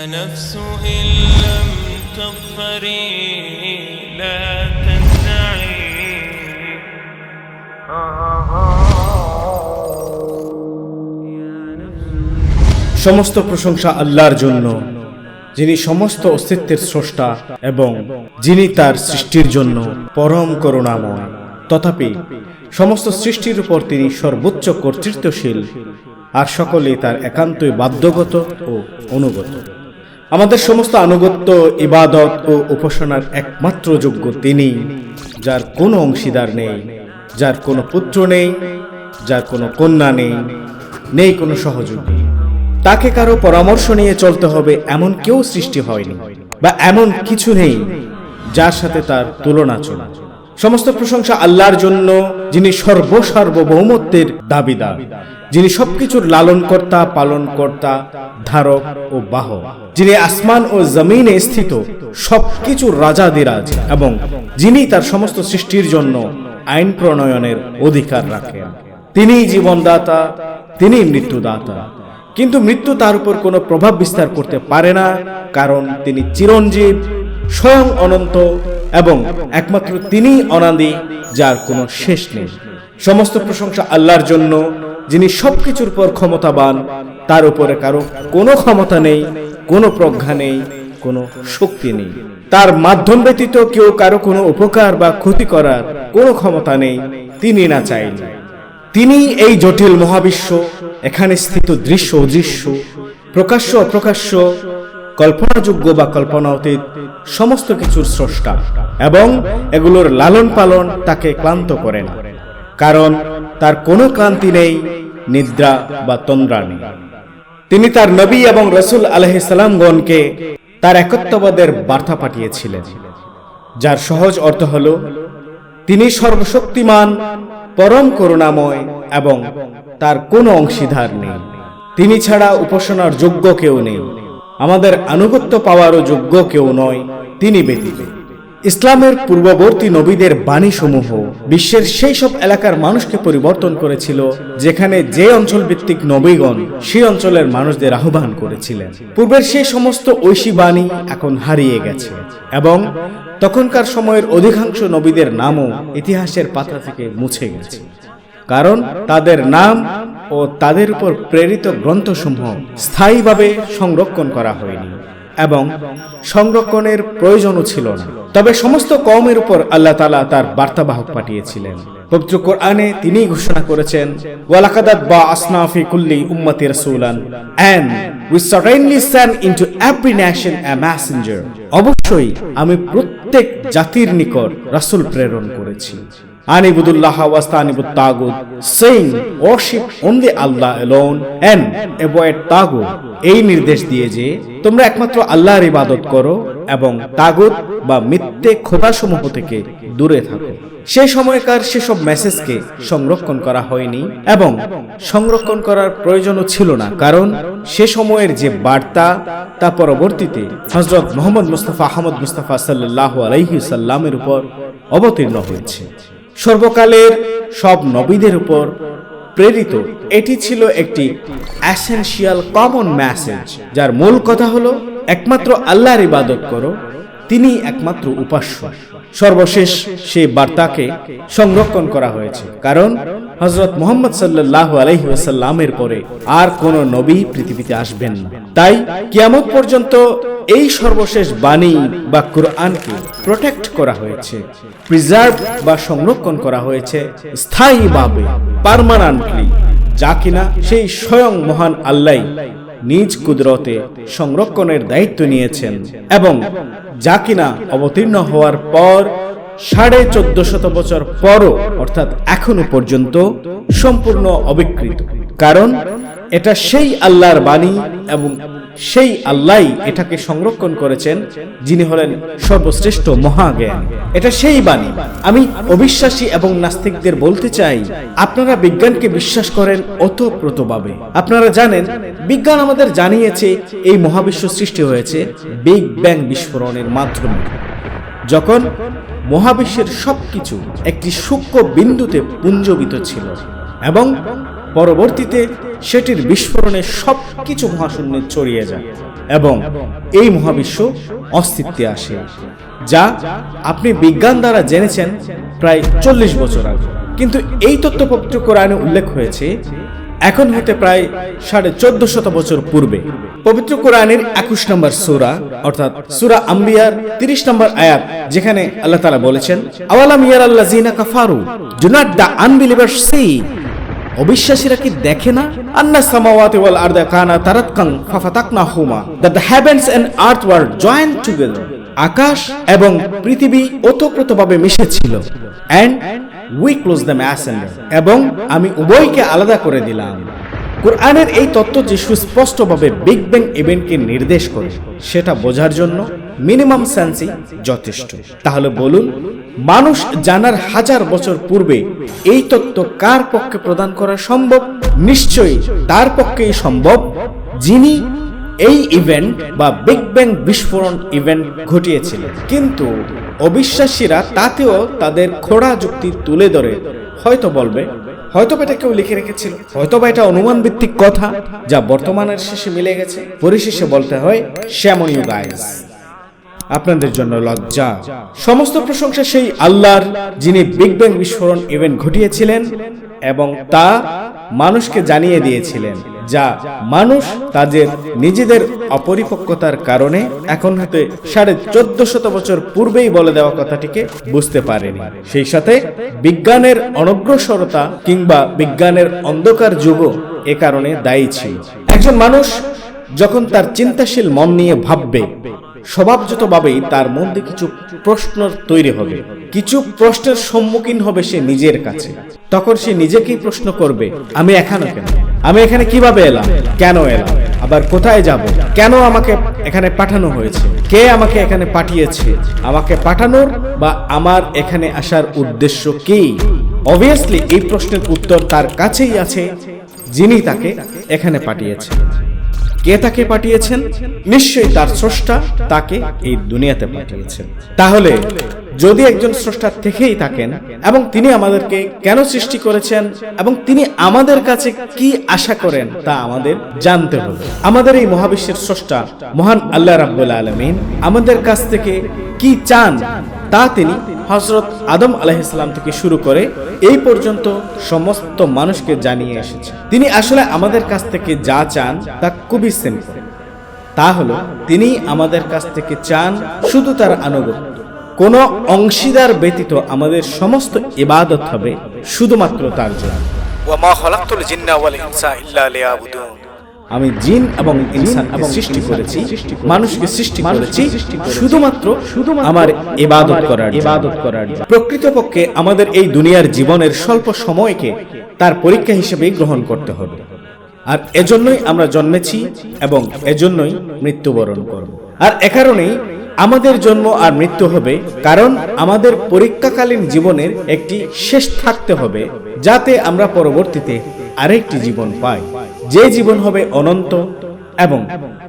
نفس إن لم تغفري لا تدعي সমস্ত প্রশংসা আল্লাহর জন্য যিনি সমস্ত অস্তিত্বের স্রষ্টা এবং যিনি তার সৃষ্টির জন্য পরম করুণাময় তথাপি সমস্ত সৃষ্টির উপর তিনি সর্বোচ্চ কর্তৃত্বশীল আর সকলে তার একান্তই বাধ্যগত ও অনুগত আমাদের সমস্ত আনুগত্য, ইবাদত ও উপাসনার একমাত্র যোগ্য তিনি, যার কোনো অংশীদার নেই, যার কোনো পুত্র নেই, যার কোনো কন্যা নেই নেই কোনো সহযোগী। তাকে কারও পরামর্শ নিয়ে চলতে হবে এমন কেউ সৃষ্টি হয়নি, বা এমন কিছু নেই যার সাথে তার তুলনা চলে। সমস্ত প্রশংসা আল্লাহর জন্য, যিনি সর্বসার্বভৌমত্বের দাবিদার, যিনি সবকিছুর লালনকর্তা, পালনকর্তা, ধারক ও বাহ যিনি আসমান ও জমিনে স্থিত, সবকিছুর রাজাদিরাজ এবং যিনি তার সমস্ত সৃষ্টির জন্য আইন প্রণয়নের অধিকার রাখেন। তিনিই জীবনদাতা তিনিই মৃত্যুদাতা। কিন্তু মৃত্যু তার উপর কোনো প্রভাব বিস্তার করতে পারে না, কারণ তিনি চিরঞ্জীব, স্বয়ং অনন্ত এবং একমাত্র তিনিই অনাদি, যার কোনো শেষ নেই। সমস্ত প্রশংসা আল্লাহর জন্য, যিনি সবকিছুর পর ক্ষমতাবান, তার উপরে কারও কোনো ক্ষমতা নেই, কোনো প্রজ্ঞা নেই, কোনো শক্তি নেই। তার মাধ্যম ব্যতীত কেউ কারও কোনো উপকার বা ক্ষতি করার কোনো ক্ষমতা নেই, তিনি না চাইলে। তিনি এই জটিল মহাবিশ্ব, এখানে স্থিত দৃশ্য অদৃশ্য প্রকাশ্য অপ্রকাশ্য কল্পনাযোগ্য বা কল্পনা অতীত সমস্ত কিছুর স্রষ্টা এবং এগুলোর লালন পালন তাকে ক্লান্ত করে না, কারণ তার কোনো ক্লান্তি নেই, নিদ্রা বা তন্দ্রা নেই। তিনি তার নবী এবং রসুল আলহিসাল্লামগণকে তার একত্ববাদের বার্তা পাঠিয়েছিলেন, যার সহজ অর্থ হল, তিনি সর্বশক্তিমান, পরম করুণাময় এবং তার কোনো অংশীদার নেই। তিনি ছাড়া উপাসনার যোগ্য কেউ নেই। আমাদের আনুগত্য পাওয়ারও যোগ্য কেউ নয়, তিনি ব্যতীত। ইসলামের পূর্ববর্তী নবীদের বাণীসমূহ বিশ্বের সেই সব এলাকার মানুষকে পরিবর্তন করেছিল, যেখানে যে অঞ্চল ভিত্তিক নবীগণ সেই অঞ্চলের মানুষদের আহ্বান করেছিলেন। পূর্বের সেই সমস্ত ঐশী বাণী এখন হারিয়ে গেছে এবং তখনকার সময়ের অধিকাংশ নবীদের নামও ইতিহাসের পাতা থেকে মুছে গেছে। কারণ তাদের নাম ও তাদের উপর প্রেরিত গ্রন্থসমূহ স্থায়ীভাবে সংরক্ষণ করা হয়নি এবং সংরক্ষণের প্রয়োজনও ছিল না। তবে সমস্ত কওমের উপর আল্লাহ তালা তার বার্তাবাহক পাঠিয়েছিলেন। পবিত্র কোরআনে তিনি ঘোষণা করেছেন ওয়ালাকাদাত বা আসনাফি কুল্লি উম্মতি রাসূলান and we certainly send into every nation a messenger অবশ্যই আমি প্রত্যেক জাতির নিকট রাসূল প্রেরণ করেছি। আনিবুদুল্লাহ ওয়াস্তানিবুত তাগুত। Saying worship only Allah alone and avoid তাগুত। এই নির্দেশ দিয়ে যে তোমরা একমাত্র আল্লাহর ইবাদত করো এবং তাগুত বা মিথ্যে খোদাসমূহ থেকে দূরে থাকো। সে সময়কার সেসব মেসেজকে সংরক্ষণ করা হয়নি এবং সংরক্ষণ করার প্রয়োজনও ছিল না। কারণ সে সময়ের যে বার্তা তা পরবর্তীতে হজরত মোহাম্মদ মুস্তাফা আহমদ মুস্তাফা সাল্লাহ আলাহিসাল্লামের উপর অবতীর্ণ হয়েছে। সর্বকালের সব নবীদের উপর প্রেরিত। এটি ছিল একটি অ্যাসেন্সিয়াল কমন মেসেজ যার মূল কথা হলো, একমাত্র আল্লাহর ইবাদত করো তিনি একমাত্র উপাস্য। সর্বশেষ সেই বার্তাকে সংরক্ষণ করা হয়েছে। কারণ হজরত মোহাম্মদ সাল্লাহ আলহি ওসাল্লামের পরে আর কোন নবী পৃথিবীতে আসবেন না। তাই কিয়ামত পর্যন্ত এই সর্বশেষ বাণী বা কোরআনকে প্রোটেক্ট করা হয়েছে প্রিজার্ভ বা সংরক্ষণ করা হয়েছে স্থায়ীভাবে পারমানেন্টলি যা কিনা সেই স্বয়ং মহান আল্লাহ নিজ কুদরতে সংরক্ষণের দায়িত্ব নিয়েছেন এবং যা কিনা অবতীর্ণ হওয়ার পর সাড়ে চোদ্দ শত বছর পরও, অর্থাৎ এখনও পর্যন্ত, সম্পূর্ণ অবিকৃত। কারণ, এটা সেই আল্লাহর বাণী এবং সেই আল্লাহ এটাকে সংরক্ষণ করেছেন, যিনি হলেন সর্বশ্রেষ্ঠ মহাজ্ঞান। এটা সেই বাণী। আমি অবিশ্বাসী এবং নাস্তিকদের বলতে চাই, আপনারা বিজ্ঞানকে বিশ্বাস করেন অতপ্রতভাবে আপনারা জানেন, বিজ্ঞান আমাদের জানিয়েছে, এই মহাবিশ্ব সৃষ্টি হয়েছে বিগ ব্যাং বিস্ফোরণের মাধ্যমে। যখন মহাবিশ্বের সবকিছু একটি সূক্ষ্ম বিন্দুতে পুঞ্জবিত ছিল এবং পরবর্তীতে সেটির বিস্ফোরণে সবকিছু মহাশূন্যে ছড়িয়ে যায় এবং এই মহাবিশ্ব অস্তিত্বে আসে, যা আপনি বিজ্ঞান দ্বারা জেনেছেন প্রায় চল্লিশ বছর আগে। কিন্তু এই তত্ত্ব পবিত্র কোরআনে উল্লেখ হয়েছে এখন হতে প্রায় সাড়ে চোদ্দ শত বছর পূর্বে। পবিত্র কোরআনের একুশ নম্বর সুরা, অর্থাৎ সুরা আম্বিয়ার তিরিশ নম্বর আয়াত, যেখানে আল্লাহ তালা বলেছেন, আওয়ালাম ইয়ার আল্লাহ জিনা কাফারু? Do not the unbeliever see অবিশ্বাসীরা কি দেখে না? আন্না সামাওয়াতি ওয়াল আরদা কানা তারাতকান ফাফাতাকনা হুমা that the heavens and earth were joint together আকাশ এবং পৃথিবী ওতপ্রোতভাবে মিশেছিল and we clove them asunder এবং আমি উভয়কে আলাদা করে দিলাম। কোরআনের এই তত্ত্বটি সুস্পষ্টভাবে বিগ ব্যাং ইভেন্টকে নির্দেশ করে, সেটা বোঝার জন্য মিনিমাম সেন্সই যথেষ্ট। তাহলে বলুন, মানুষ জানার হাজার বছর পূর্বে এই তত্ত্ব কার পক্ষে প্রদান করা সম্ভব? নিশ্চয়ই তার পক্ষেই সম্ভব। যিনি এই ইভেন্ট বা বিগ ব্যাং বিস্ফোরণ ইভেন্ট ঘটিয়েছিলেন কিন্তু অবিশ্বাসীরা তাতেও তাদের খোড়া যুক্তি তুলে ধরে। হয়তো বলবে, হয়তো এটা কেউ লিখে রেখেছিল। হয়তো বা এটা অনুমান ভিত্তিক কথা যা বর্তমানের শেষে মিলে গেছে। পরিশেষে বলতে হয় শ্যামন ইউ আপনাদের জন্য লজ্জা। সমস্ত প্রশংসা সেই আল্লাহর, যিনি বিগ ব্যাং বিস্ফোরণ ইভেন্ট ঘটিয়েছিলেন এবং তা মানুষকে জানিয়ে দিয়েছিলেন যা মানুষ তাদের নিজেদের অপরিপক্কতার কারণে এখন হতে সাড়ে চোদ্দ শত বছর পূর্বেই বলে দেওয়া কথাটিকে বুঝতে পারেনি। সেই সাথে বিজ্ঞানের অনগ্রসরতা কিংবা বিজ্ঞানের অন্ধকার যুগও এ কারণে দায়ী ছিল। একজন মানুষ যখন তার চিন্তাশীল মন নিয়ে ভাববে স্বভাবজতভাবেই তার মধ্যে কিছু প্রশ্ন তৈরি হবে। কিছু প্রশ্নের সম্মুখীন হবে সে নিজের কাছে। তখন সে নিজেকেই প্রশ্ন করবে, আমি এখানে কেন? আমি এখানে কীভাবে এলাম? কেন এলাম? আবার কোথায় যাব? কেন আমাকে এখানে পাঠানো হয়েছে? কে আমাকে এখানে পাঠিয়েছে? আমাকে পাঠানোর বা আমার এখানে আসার উদ্দেশ্য কি? অবভিয়াসলি এই প্রশ্নের উত্তর তার কাছেই আছে, যিনি তাকে এখানে পাঠিয়েছেন কে তাকে পাঠিয়েছেন? নিশ্চয়ই তার স্রষ্টা তাকে এই দুনিয়াতে পাঠিয়েছেন। তাহলে যদি একজন স্রষ্টা থেকেই থাকেন এবং তিনি আমাদেরকে কেন সৃষ্টি করেছেন এবং তিনি আমাদের কাছে কি আশা করেন তা আমাদের জানতে হবে। আমাদের এই মহাবিশ্বের স্রষ্টা মহান আল্লাহ রাব্বুল আলমিন আমাদের কাছ থেকে কি চান তা তিনি হজরত আদম আলাইহিসসালাম থেকে শুরু করে এই পর্যন্ত সমস্ত মানুষকে জানিয়ে এসেছে তিনি আসলে আমাদের কাছ থেকে যা চান তা খুবই সিম্পল তা হলো তিনি আমাদের কাছ থেকে চান শুধু তার আনুগত্য। কোনো অংশীদার ব্যতীত আমাদের সমস্ত ইবাদত হবে শুধুমাত্র তার জন্য। ওয়ামা খলাকতুল জিন্না ওয়াল ইনসা ইল্লা লিয়াবুদুন। আমি জিন এবং ইনসানকে সৃষ্টি করেছি মানুষকে সৃষ্টি করেছি শুধুমাত্র আমার ইবাদত করার ইবাদত করার প্রকৃতপক্ষে আমাদের এই দুনিয়ার জীবনের স্বল্প সময়কে তার পরীক্ষা হিসেবে গ্রহণ করতে হবে। আর এজন্যই আমরা জন্মেছি এবং এজন্যই মৃত্যুবরণ করব। আর এ কারণেই আমাদের জন্ম আর মৃত্যু হবে কারণ আমাদের পরীক্ষাকালীন জীবনের একটি শেষ থাকতে হবে, যাতে আমরা পরবর্তীতে আরেকটি জীবন পাই। যে জীবন হবে অনন্ত এবং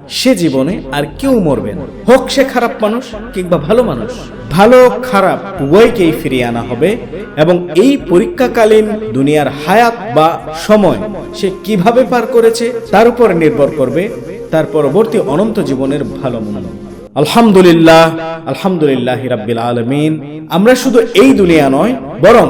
সে জীবনে আর কেউ মরবে না। হোক সে খারাপ মানুষ কিংবা ভালো মানুষ, ভালো খারাপ উভয়কেই ফিরিয়ে আনা হবে এবং এই পরীক্ষাকালীন দুনিয়ার হায়াত বা সময় সে কীভাবে পার করেছে তার উপর নির্ভর করবে তার পরবর্তী অনন্ত জীবনের ভালো মন্দ। আলহামদুলিল্লাহ আলহামদুলিল্লাহ রাব্বিল আলমিন। আমরা শুধু এই দুনিয়া নয়, বরং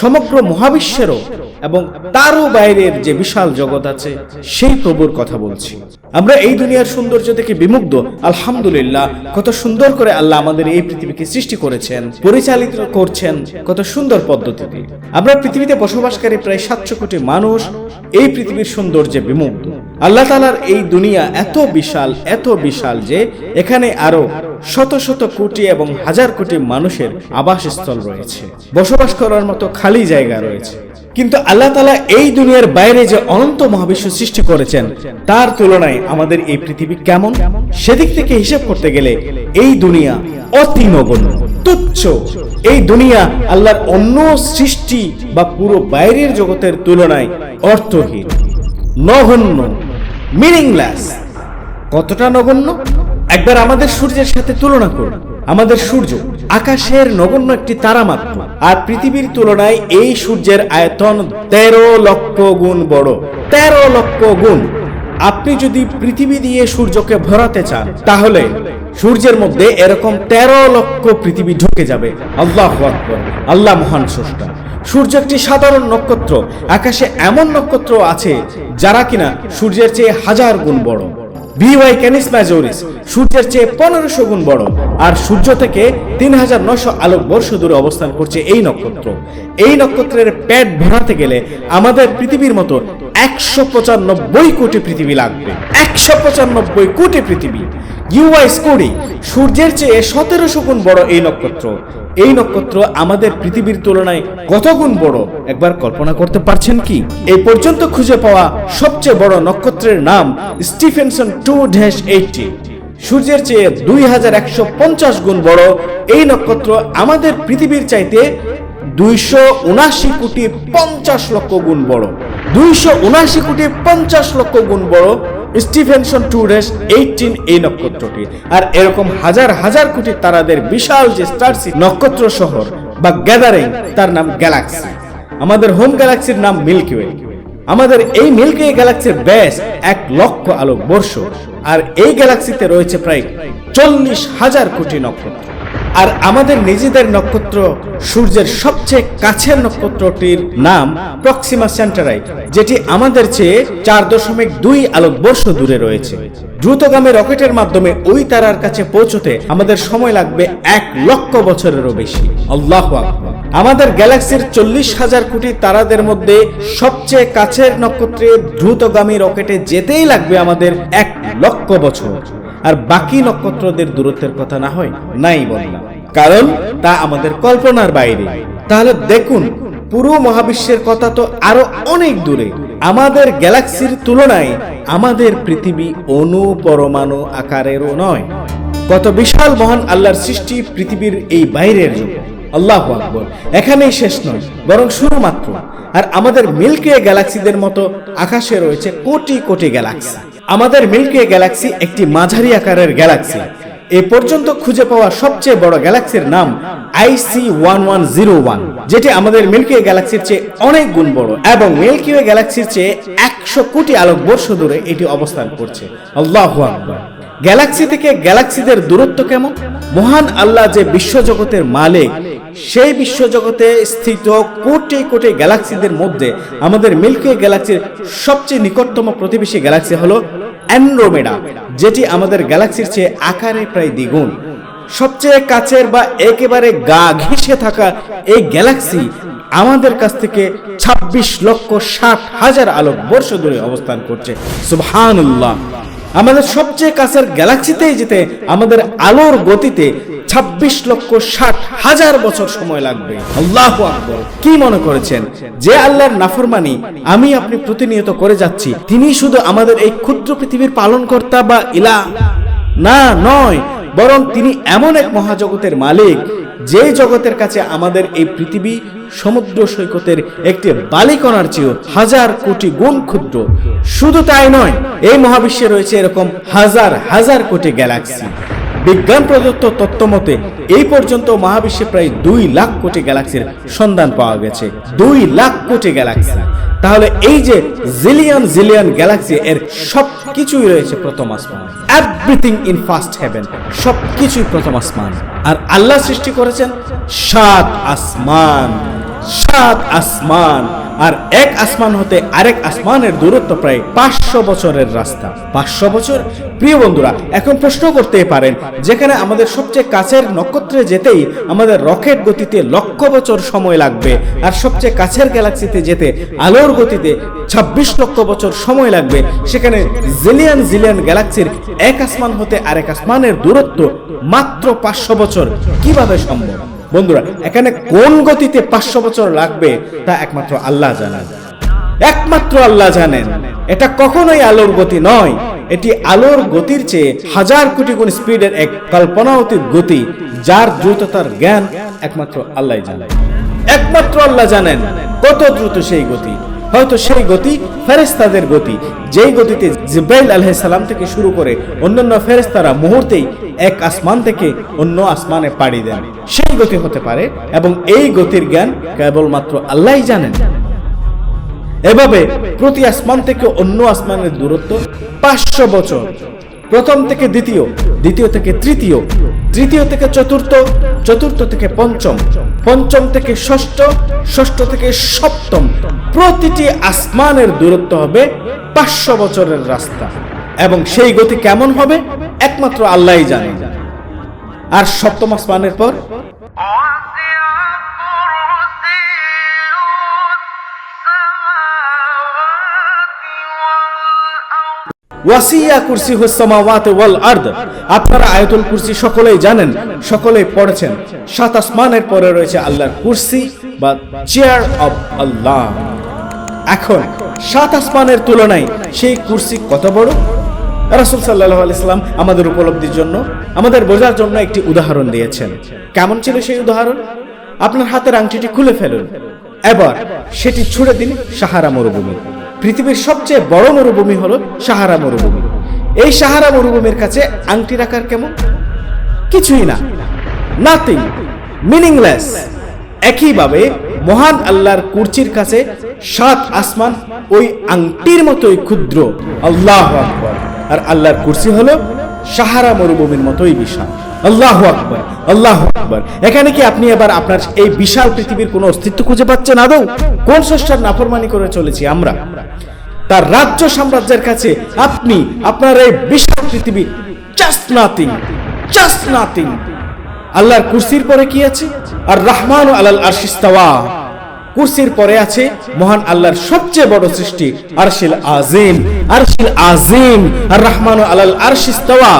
সমগ্র মহাবিশ্বেরও এবং তারও বাইরের যে বিশাল জগৎ আছে, সেই প্রভুর কথা বলছি। আমরা এই দুনিয়ার সৌন্দর্য থেকে বিমুগ্ধ। আলহামদুলিল্লাহ, কত সুন্দর করে আল্লাহ আমাদের এই পৃথিবীকে সৃষ্টি করেছেন, পরিচালিত করছেন, কত সুন্দর পদ্ধতিতে। আমরা পৃথিবীতে বসবাসকারী প্রায় সাতশো কোটি মানুষ, এই পৃথিবীর সৌন্দর্যে বিমুগ্ধ। আল্লাহ তালার এই দুনিয়া এত বিশাল এত বিশাল যে এখানে আরও শত শত কোটি এবং হাজার কোটি মানুষের আবাসস্থল রয়েছে। বসবাস করার মতো খালি জায়গা রয়েছে। কিন্তু আল্লাহ তালা এই দুনিয়ার বাইরে যে অনন্ত মহাবিশ্ব সৃষ্টি করেছেন, তার তুলনায় আমাদের এই পৃথিবী কেমন? সেদিক থেকে হিসেব করতে গেলে এই দুনিয়া অতি নগণ্য, তুচ্ছ। এই দুনিয়া আল্লাহর অন্য সৃষ্টি বা পুরো বাইরের জগতের তুলনায় অর্থহীন, নগণ্য। মিনিংলেস কতটা নগণ্য? একবার আমাদের সূর্যের সাথে তুলনা করুন। আমাদের সূর্য আকাশের নগণ্য একটি তারা মাত্র আর পৃথিবীর তুলনায় এই সূর্যের আয়তন তেরো লক্ষ গুণ বড়। তেরো লক্ষ গুণ। আপনি যদি পৃথিবী দিয়ে সূর্যকে ভরাতে চান, তাহলে সূর্যের মধ্যে এরকম তেরো লক্ষ পৃথিবী ঢুকে যাবে। আল্লাহ আল্লাহ মহান স্রষ্টা। সূর্য একটি সাধারণ নক্ষত্র। আকাশে এমন নক্ষত্র আছে যারা কিনা সূর্যের চেয়ে হাজার গুণ বড়। ভিওয়াই ক্যানিস ম্যাজোরিস সূর্যের চেয়ে পনেরোশো গুণ বড়। আর সূর্য থেকে তিন হাজার নশো আলোক বর্ষ দূরে অবস্থান করছে এই নক্ষত্র। এই নক্ষত্রের পেট ভরাতে গেলে আমাদের পৃথিবীর মতো একশো পঁচানব্বই কোটি পৃথিবী লাগবে। একশো পঁচানব্বই কোটি পৃথিবী। ইউআই স্কোরি সূর্যের চেয়ে সতেরোশো গুণ বড় এই নক্ষত্র। এই নক্ষত্র আমাদের পৃথিবীর তুলনায় কত গুণ বড়? একবার কল্পনা করতে পারছেন কি? এই পর্যন্ত খুঁজে পাওয়া সবচেয়ে বড় নক্ষত্রের নাম স্টিফেনসন টু ড্যাশ এইটটি সূর্যের চেয়ে দুই হাজার একশো পঞ্চাশ গুণ বড় এই নক্ষত্র আমাদের পৃথিবীর চাইতে দুইশো উনাশি কোটি পঞ্চাশ লক্ষ গুণ বড়। দুইশো উনাশি কোটি পঞ্চাশ লক্ষ গুণ বড় স্টিফেনসন টু রেস এইটিন এই নক্ষত্রটি। আর এরকম হাজার হাজার কোটি তারাদের বিশাল যে স্টার নক্ষত্র শহর বা গ্যাদারিং, তার নাম গ্যালাক্সি। আমাদের হোম গ্যালাক্সির নাম মিল্কি ওয়ে। আমাদের এই মিল্কি ওয়ে গ্যালাক্সির ব্যাস এক লক্ষ আলোক বর্ষ আর এই গ্যালাক্সিতে রয়েছে প্রায় চল্লিশ হাজার কোটি নক্ষত্র। আর আমাদের নিজেদের নক্ষত্র সূর্যের সবচেয়ে কাছের নক্ষত্রটির নাম প্রক্সিমা সেন্টারাই যেটি আমাদের চেয়ে চার দশমিক দুই আলোক বর্ষ দূরে রয়েছে। দ্রুতগামী রকেটের মাধ্যমে ওই তারার কাছে পৌঁছতে আমাদের সময় লাগবে এক লক্ষ বছরেরও বেশি। আল্লাহ আমাদের গ্যালাক্সির চল্লিশ হাজার কোটি তারাদের মধ্যে সবচেয়ে কাছের নক্ষত্রে দ্রুতগামী রকেটে যেতেই লাগবে আমাদের এক লক্ষ বছর। আর বাকি নক্ষত্রদের দূরত্বের কথা না হয় নাই বললাম। কারণ তা আমাদের কল্পনার বাইরে। তাহলে দেখুন, পুরো মহাবিশ্বের কথা তো আরও অনেক দূরে। আমাদের গ্যালাক্সির তুলনায় আমাদের পৃথিবী অনু পরমাণু আকারেরও নয়। কত বিশাল মহান আল্লাহর সৃষ্টি পৃথিবীর এই বাইরের জগৎ আল্লাহ আকবর। এখানেই শেষ নয়, বরং শুরু মাত্র আর আমাদের মিল্কে গ্যালাক্সিদের মতো আকাশে রয়েছে কোটি কোটি গ্যালাক্সি। আমাদের মিল্কে গ্যালাক্সি একটি মাঝারি আকারের গ্যালাক্সি। এ পর্যন্ত খুঁজে পাওয়া সবচেয়ে বড় গ্যালাক্সির নাম IC one one zero one, যেটি আমাদের মিল্কি ওয়ে গ্যালাক্সির চেয়ে অনেক গুণ বড় এবং মিল্কি ওয়ে গ্যালাক্সির চেয়ে একশো কোটি আলোক বর্ষ দূরে এটি অবস্থান করছে। আল্লাহ আকবর। গ্যালাক্সি থেকে গ্যালাক্সিদের দূরত্ব কেমন? মহান আল্লাহ যে বিশ্বজগতের মালিক সেই বিশ্বজগতে স্থিত কোটি কোটি গ্যালাক্সিদের মধ্যে আমাদের মিল্কি গ্যালাক্সির সবচেয়ে নিকটতম প্রতিবেশী গ্যালাক্সি হলো অ্যান্ড্রোমেডা, যেটি আমাদের গ্যালাক্সির চেয়ে আকারে প্রায় দ্বিগুণ। সবচেয়ে কাছের বা একেবারে গা ঘেঁষে থাকা এই গ্যালাক্সি আমাদের কাছ থেকে ২৬ লক্ষ ষাট হাজার আলোক বর্ষ দূরে অবস্থান করছে। সুবহানাল্লাহ। আমাদের সবচেয়ে কাছের গ্যালাক্সিতেই যেতে, আমাদের আলোর গতিতে ২৬ লক্ষ ষাট হাজার বছর সময় লাগবে। আল্লাহ আকবর। কি মনে করেছেন? যে আল্লাহর নাফরমানি আমি আপনি প্রতিনিয়ত করে যাচ্ছি, তিনি শুধু আমাদের এই ক্ষুদ্র পৃথিবীর পালনকর্তা বা ইলা না, নয়, বরং তিনি এমন এক মহাজগতের মালিক যে জগতের কাছে আমাদের এই পৃথিবী সমুদ্র সৈকতের একটি বালিকণার চেয়েও হাজার কোটি গুণ ক্ষুদ্র, শুধু তাই নয়, এই মহাবিশ্বে রয়েছে এরকম হাজার হাজার কোটি গ্যালাক্সি বিজ্ঞান প্রদত্ত তত্ত্ব মতে, এই পর্যন্ত মহাবিশ্বে প্রায় দুই লাখ কোটি গ্যালাক্সির সন্ধান পাওয়া গেছে। দুই লাখ কোটি গ্যালাক্সি। তাহলে এই যে জিলিয়ন জিলিয়ন গ্যালাক্সি, এর সব কিছুই রয়েছে প্রথম আসমান। এভরিথিং ইন ফার্স্ট হেভেন সব কিছুই প্রথম আসমান। আর আল্লাহ সৃষ্টি করেছেন সাত আসমান। সাত আসমান। আর এক আসমান হতে আরেক আসমানের দূরত্ব প্রায় পাঁচশো বছরের রাস্তা। পাঁচশো বছর? প্রিয় বন্ধুরা, এখন প্রশ্ন করতে পারেন, যেখানে আমাদের সবচেয়ে কাছের নক্ষত্রে যেতেই আমাদের রকেট গতিতে লক্ষ বছর সময় লাগবে, আর সবচেয়ে কাছের গ্যালাক্সিতে যেতে আলোর গতিতে ২৬ লক্ষ বছর সময় লাগবে। সেখানে জিলিয়ন জিলিয়ান গ্যালাক্সির এক আসমান হতে আরেক আসমানের দূরত্ব মাত্র পাঁচশো বছর। কীভাবে সম্ভব? বন্ধুরা, এখানে কোন গতিতে পাঁচশো বছর লাগবে তা একমাত্র আল্লাহ জানেন। একমাত্র আল্লাহ জানেন। এটা কখনোই আলোর গতি নয়। এটি আলোর গতির চেয়ে হাজার কোটি গুণ স্পিডের এক কল্পনাতীত গতি, যার দ্রুততার জ্ঞান একমাত্র আল্লাহ জানেন। একমাত্র আল্লাহ জানেন কত দ্রুত সেই গতি। হয়তো সেই গতি ফেরেস্তাদের গতি। যেই গতিতে জিব্রাইল আলহাম থেকে শুরু করে অন্যান্য ফেরেস্তারা মুহূর্তেই এক আসমান থেকে অন্য আসমানে পাড়ি দেন। সেই গতি হতে পারে এবং এই গতির জ্ঞান কেবলমাত্র আল্লাহই জানেন। এভাবে প্রতি আসমান থেকে অন্য আসমানের দূরত্ব পাঁচশো বছর। প্রথম থেকে দ্বিতীয় দ্বিতীয় থেকে তৃতীয় তৃতীয় থেকে চতুর্থ চতুর্থ থেকে পঞ্চম পঞ্চম থেকে ষষ্ঠ ষষ্ঠ থেকে সপ্তম। প্রতিটি আসমানের দূরত্ব হবে পাঁচশো বছরের রাস্তা। এবং সেই গতি কেমন হবে? একমাত্র আল্লাহ জানে। আর সপ্তম আসমানের পর? ওয়াসিয়া কুরসি হুসামাওয়াতে ওয়াল আরদ। আপনারা আয়াতুল কুরসি সকলেই জানেন, সকলেই পড়েছেন। সাত আসমানের পরে রয়েছে আল্লাহর কুরসি বা চেয়ার অফ আল্লাহ। এখন সাত আসমানের তুলনায় সেই কুরসি কত বড়? রাসুল সাল্লাহ আলাইসাল্লাম আমাদের উপলব্ধির জন্য, আমাদের বোঝার জন্য একটি উদাহরণ দিয়েছেন। কেমন ছিল সেই উদাহরণ? আপনার হাতের আংটিটি খুলে ফেলুন। এবার সেটি ছুড়ে দিন সাহারা মরুভূমি। পৃথিবীর সবচেয়ে বড় মরুভূমি হলো সাহারা মরুভূমি। এই সাহারা মরুভূমির কাছে আংটি রাখার কেমন? কিছুই না। নাথিং মিনিংলেস একইভাবে মহান আল্লাহর কুরচির কাছে সাত আসমান ওই আংটির মতোই ক্ষুদ্র। আল্লাহ আকবর। আর আল্লাহর কুরসি হলো সাহারা মরুভূমির মতোই বিশাল। আল্লাহ আকবর। আল্লাহ আকবর। এখানে কি আপনি এবার আপনার এই বিশাল পৃথিবীর কোনো অস্তিত্ব খুঁজে পাচ্ছেন আদৌ? কোন স্রষ্টার নাফরমানি করে চলেছি আমরা? তার রাজ্য সাম্রাজ্যের কাছে আপনি, আপনার এই বিশাল পৃথিবী জাস্ট নাথিং জাস্ট নাথিং আল্লাহর কুরসির পরে কি আছে? আর রহমান আলাল আরশিস্তাওয়া কুরসির পরে আছে মহান আল্লাহর সবচেয়ে বড় সৃষ্টি, আরশিল আজিম আরশিল আজিম আর রহমান আলাল আরশিস্তাওয়া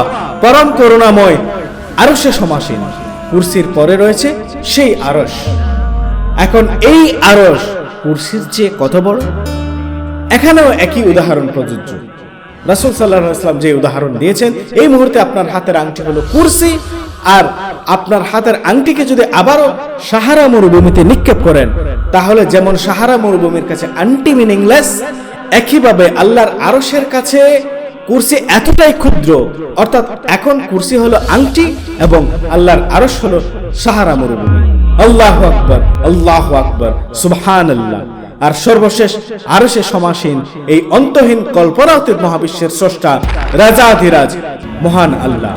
পরম করুণাময় আরশে সমাসীন। কুরসির পরে রয়েছে সেই আরশ। এখন এই আরশ কুরসির চেয়ে কত বড়? এখানেও একই উদাহরণ প্রযোজ্য। রাসুল সাল্লাহ ইসলাম যে উদাহরণ দিয়েছেন, এই মুহূর্তে আপনার হাতের আংটি হলো কুরসি, আর আপনার হাতের আংটিকে যদি আবারও সাহারা মরুভূমিতে নিক্ষেপ করেন, তাহলে যেমন সাহারা মরুভূমির কাছে আন্টি মিনিংলেস একইভাবে আল্লাহর আরসের কাছে কুরসি এতটাই ক্ষুদ্র, অর্থাৎ এখন কুরসি হলো আংটি এবং আল্লাহর আরশ হলো সাহারা মরুভূমি। আল্লাহ আকবর আল্লাহ আকবর সুবহান আল্লাহ আর সর্বশেষ আরশে সমাসীন এই অন্তহীন কল্পনাতীত মহাবিশ্বের স্রষ্টা রাজাধিরাজ মহান আল্লাহ।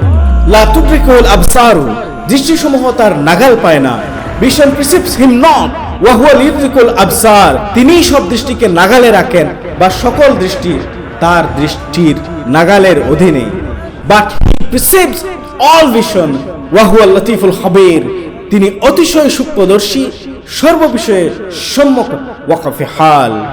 লা তুদ্রিকুল আবসারু, দৃষ্টিসমূহ তার নাগাল পায় না। ভিশন প্রিসিপস হিম নট ওয়াহুয়াল ইউদ্রিকুল আবসার। তিনিই সব দৃষ্টিকে নাগালে রাখেন বা সকল দৃষ্টি তার দৃষ্টির নাগালের অধীনে but he perceives all vision ওয়াহুয়াল লতিফুল খবীর। তিনি অতিশয় সূক্ষ্মদর্শী সর্ববিষয়ে সম্মুখ ওয়াকফে হাল।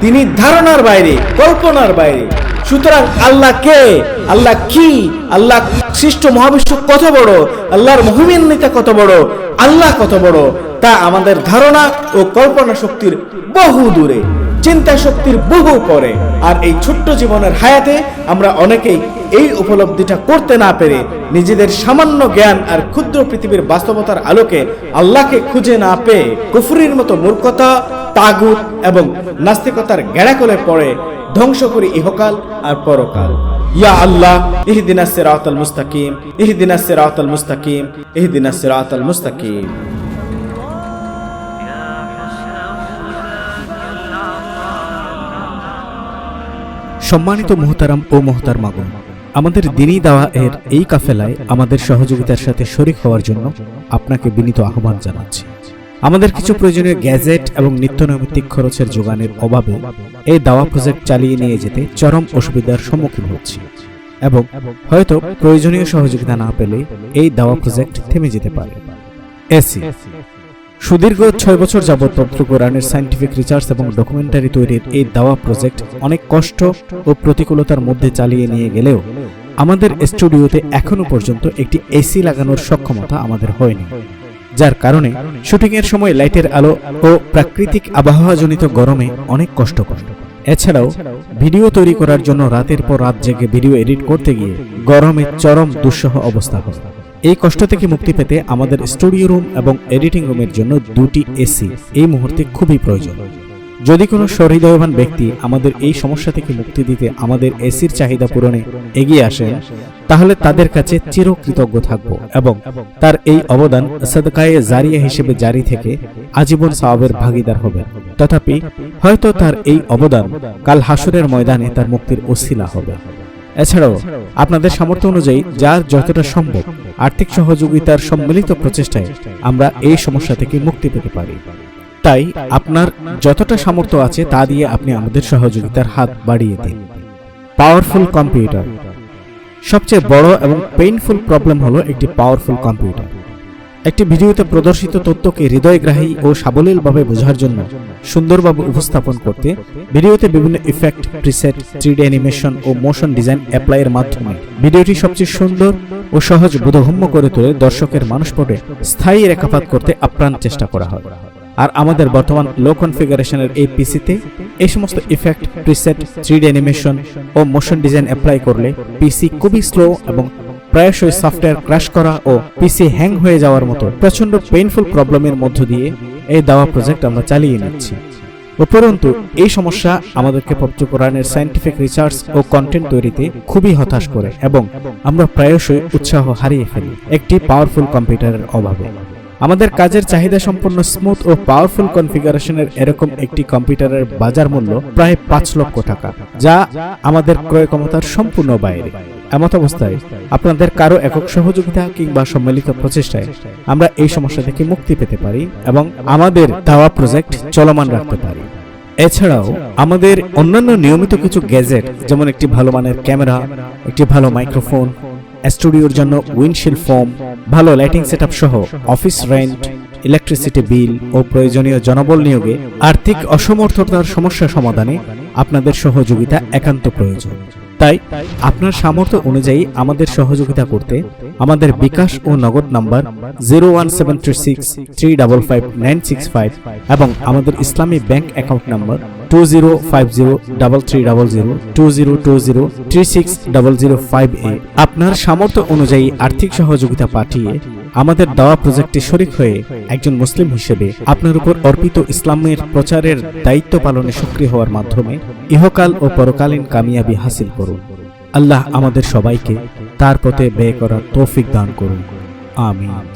তিনি ধারণার বাইরে, কল্পনার বাইরে। সুতরাং আল্লাহ কে? আল্লাহ কি? আল্লাহ সৃষ্ট মহাবিশ্ব কত বড়? আল্লাহর মহিমান্বিতা কত বড়? আল্লাহ কত বড়? তা আমাদের ধারণা ও কল্পনা শক্তির বহু দূরে। চিন্তা শক্তির বহু পরে। আর এই ছোট্ট জীবনের হায়াতে আমরা অনেকেই এই উপলব্ধিটা করতে না পেরে নিজেদের সামান্য জ্ঞান আর ক্ষুদ্র পৃথিবীর বাস্তবতার আলোকে আল্লাহকে খুঁজে না পেয়ে কুফুরির মতো মূর্খতা, তাগুত এবং নাস্তিকতার গেড়াকলে পড়ে ধ্বংস করি ইহকাল আর পরকাল। ইয়া আল্লাহ, ইহদিনা সিরাতাল মুস্তাকিম, ইহদিনা সিরাতাল মুস্তাকিম, ইহদিনা সিরাতাল মুস্তাকিম। সম্মানিত মোহতারাম ও মোহতারমাগণ আমাদের দিনই দাওয়া এর এই কাফেলায় আমাদের সহযোগিতার সাথে শরিক হওয়ার জন্য আপনাকে বিনীত আহ্বান জানাচ্ছি। আমাদের কিছু প্রয়োজনীয় গ্যাজেট এবং নিত্যনৈমিত্তিক খরচের যোগানের অভাবে এই দাওয়া প্রজেক্ট চালিয়ে নিয়ে যেতে চরম অসুবিধার সম্মুখীন হচ্ছি এবং হয়তো প্রয়োজনীয় সহযোগিতা না পেলে এই দাওয়া প্রজেক্ট থেমে যেতে পারে। এসি। সুদীর্ঘ ছয় বছর যাবৎ পবিত্র কোরআনের সায়েন্টিফিক রিসার্চ এবং ডকুমেন্টারি তৈরির এই দাওয়া প্রজেক্ট অনেক কষ্ট ও প্রতিকূলতার মধ্যে চালিয়ে নিয়ে গেলেও আমাদের স্টুডিওতে এখনও পর্যন্ত একটি এসি লাগানোর সক্ষমতা আমাদের হয়নি। যার কারণে শুটিংয়ের সময় লাইটের আলো ও প্রাকৃতিক আবহাওয়াজনিত গরমে অনেক কষ্ট কষ্ট এছাড়াও ভিডিও তৈরি করার জন্য রাতের পর রাত জেগে ভিডিও এডিট করতে গিয়ে গরমে চরম দুঃসহ অবস্থা হয়। এই কষ্ট থেকে মুক্তি পেতে আমাদের স্টুডিও রুম এবং এডিটিং রুমের জন্য দুটি এসি এই মুহূর্তে খুবই প্রয়োজন। যদি কোনো সহৃদয়বান ব্যক্তি আমাদের এই সমস্যা থেকে মুক্তি দিতে আমাদের এসির চাহিদা পূরণে এগিয়ে আসেন, তাহলে তাদের কাছে চিরকৃতজ্ঞ থাকব এবং তার এই অবদান সদকায়ে জারিয়া হিসেবে জারি থেকে আজীবন সাওয়াবের ভাগিদার হবে তথাপি হয়তো তার এই অবদান কাল হাসরের ময়দানে তার মুক্তির ওসিলা হবে। এছাড়াও আপনাদের সামর্থ্য অনুযায়ী যার যতটা সম্ভব আর্থিক সহযোগিতার সম্মিলিত প্রচেষ্টায় আমরা এই সমস্যা থেকে মুক্তি পেতে পারি। তাই আপনার যতটা সামর্থ্য আছে তা দিয়ে আপনি আমাদের সহযোগিতার হাত বাড়িয়ে দিন। পাওয়ারফুল কম্পিউটার সবচেয়ে বড় এবং পেইনফুল প্রবলেম হলো একটি পাওয়ারফুল কম্পিউটার একটি ভিডিওতে প্রদর্শিত তথ্যকে হৃদয়গ্রাহী ও সাবলীলভাবে বোঝার জন্য সুন্দরভাবে উপস্থাপন করতে ভিডিওতে বিভিন্ন effect preset three D animation ও মোশন ডিজাইন অ্যাপ্লাইয়ের মাধ্যমে ভিডিওটি সবচেয়ে সুন্দর ও সহজ বোধগম্য করে তুলে দর্শকের মানসপটে স্থায়ী রেখাপাত করতে আপ্রাণ চেষ্টা করা হয়। আর আমাদের বর্তমান লো কনফিগারেশনের এই পিসিতে এই সমস্ত effect preset three D animation ও মোশন ডিজাইন অ্যাপ্লাই করলে পিসি খুবই স্লো এবং প্রায়শই সফটওয়্যার ক্র্যাশ করা ও পিসি হ্যাং হয়ে যাওয়ার মতো প্রচণ্ড পেইনফুল প্রবলেমের মধ্য দিয়ে এই দাওয়া প্রজেক্ট আমরা চালিয়ে নিচ্ছি। উপরন্তু, এই সমস্যা আমাদেরকে পবিত্র কোরআনের সায়েন্টিফিক রিসার্চ ও কন্টেন্ট তৈরিতে খুবই হতাশ করে এবং আমরা প্রায়শই উৎসাহ হারিয়ে ফেলি একটি পাওয়ারফুল কম্পিউটারের অভাবে। আমাদের কাজের চাহিদা সম্পন্ন স্মুথ ও পাওয়ারফুল কনফিগারেশনের এরকম একটি কম্পিউটারের বাজার মূল্য প্রায় পাঁচ লক্ষ টাকা, যা আমাদের ক্রয় ক্ষমতার সম্পূর্ণ বাইরে। এমত অবস্থায় আপনাদের কারও একক সহযোগিতা কিংবা সম্মিলিত প্রচেষ্টায় আমরা এই সমস্যা থেকে মুক্তি পেতে পারি এবং আমাদের দাওয়া প্রজেক্ট চলমান রাখতে পারি। এছাড়াও আমাদের অন্যান্য নিয়মিত কিছু গ্যাজেট, যেমন একটি ভালো মানের ক্যামেরা, একটি ভালো মাইক্রোফোন, স্টুডিওর জন্য উইন্ডশিল্ড ফোম, ভালো লাইটিং সেটআপ সহ অফিস রেন্ট, ইলেকট্রিসিটি বিল ও প্রয়োজনীয় জনবল নিয়োগে আর্থিক অসমর্থতার সমস্যা সমাধানে আপনাদের সহযোগিতা একান্ত প্রয়োজন। তাই আপনার সামর্থ্য অনুযায়ী আমাদের সহযোগিতা করতে আমাদের বিকাশ ও Nagad number zero one seven three six three double five nine six five এবং আমাদের Islami bank account number two zero five zero double three double zero two zero two zero three six double zero five এ আপনার সামর্থ্য অনুযায়ী আর্থিক সহযোগিতা পাঠিয়ে আমাদের দাওয়া প্রজেক্টে শরিক হয়ে একজন মুসলিম হিসেবে আপনার উপর অর্পিত ইসলামের প্রচারের দায়িত্ব পালনে সক্রিয় হওয়ার মাধ্যমে ইহকাল ও পরকালীন কামিয়াবি হাসিল করুন। আল্লাহ আমাদের সবাইকে তার পথে ব্যয় করার তৌফিক দান করুন। আমিন।